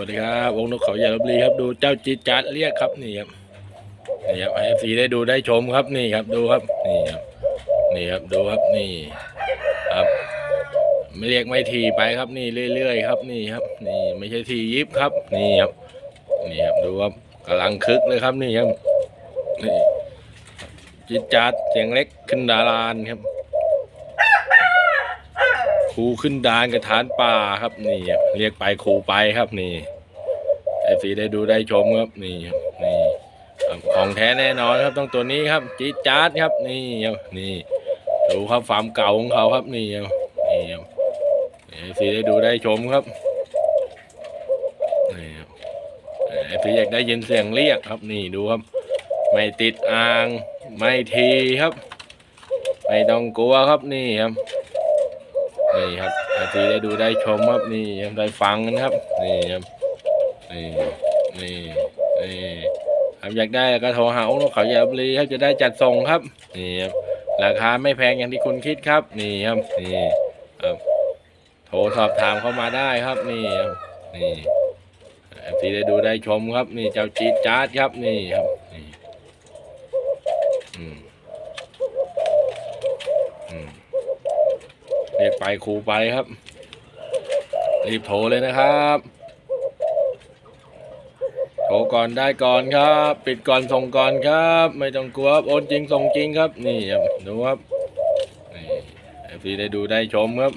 วัสดีครับวงนกเขาใหญ่ลบบุรีครับดูเจ้าจีดจัดเรียกครับนี่ครับนี่ครับให้ฟีได้ดูได้ชมครับนี่ครับดูครับนี่ครับนี่ครับดูครับนี่ครับไม่เรียกไม่ทีไปครับนี่เรื่อยๆครับนี่ครับ นี่ไม่ใช่ทียิบครับ นี่ครับนี่ครับดูครับกำลังคึกเลยครับนี่ครับนี่จิตจัดเสียงเล็กขึ้นดารานครับ ครูขึ้นดานกระฐานป่าครับนี่เรียกไปครูไปครับนี่ไอซีได้ดูได้ชมครับนี่นี่ของแท้แน่นอนครับต้องตัวนี้ครับจิตจัดครับนี่ครับนี่ดูครับฟาร์มเก่าของเขาครับนี่ครับนี่ครับเอฟซีได้ดูได้ชมครับนี่ครับเอฟซีอยากได้ยินเสียงเรียกครับนี่ดูครับ ไม่ติดอ่างไม่ทีครับ ไม่ต้องกลัวครับนี่ครับ นี่ครับเอฟซีได้ดูได้ชมครับนี่ครับได้ฟังกันครับนี่ครับนี่นี่นี่ครับอยากได้ก็โทรหาองค์นกเขาใหญ่บุรีครับจะได้จัดส่งครับนี่ครับราคาไม่แพงอย่างที่คุณคิดครับ นี่ครับนี่ครับโทรสอบถามเข้ามาได้ครับนี่ครับนี่เอฟซีได้ดูได้ชมครับ นี่เจ้าจีจาร์ดครับนี่ครับนี่อืมอืม ไปครูไปครับ รีบโทรเลยนะครับ โทรก่อนได้ก่อนครับ ปิดก่อนส่งก่อนครับ ไม่ต้องกลัวโอนจริงส่งจริงครับ นี่ครับดูครับนี่เอฟซีได้ดูได้ชมครับ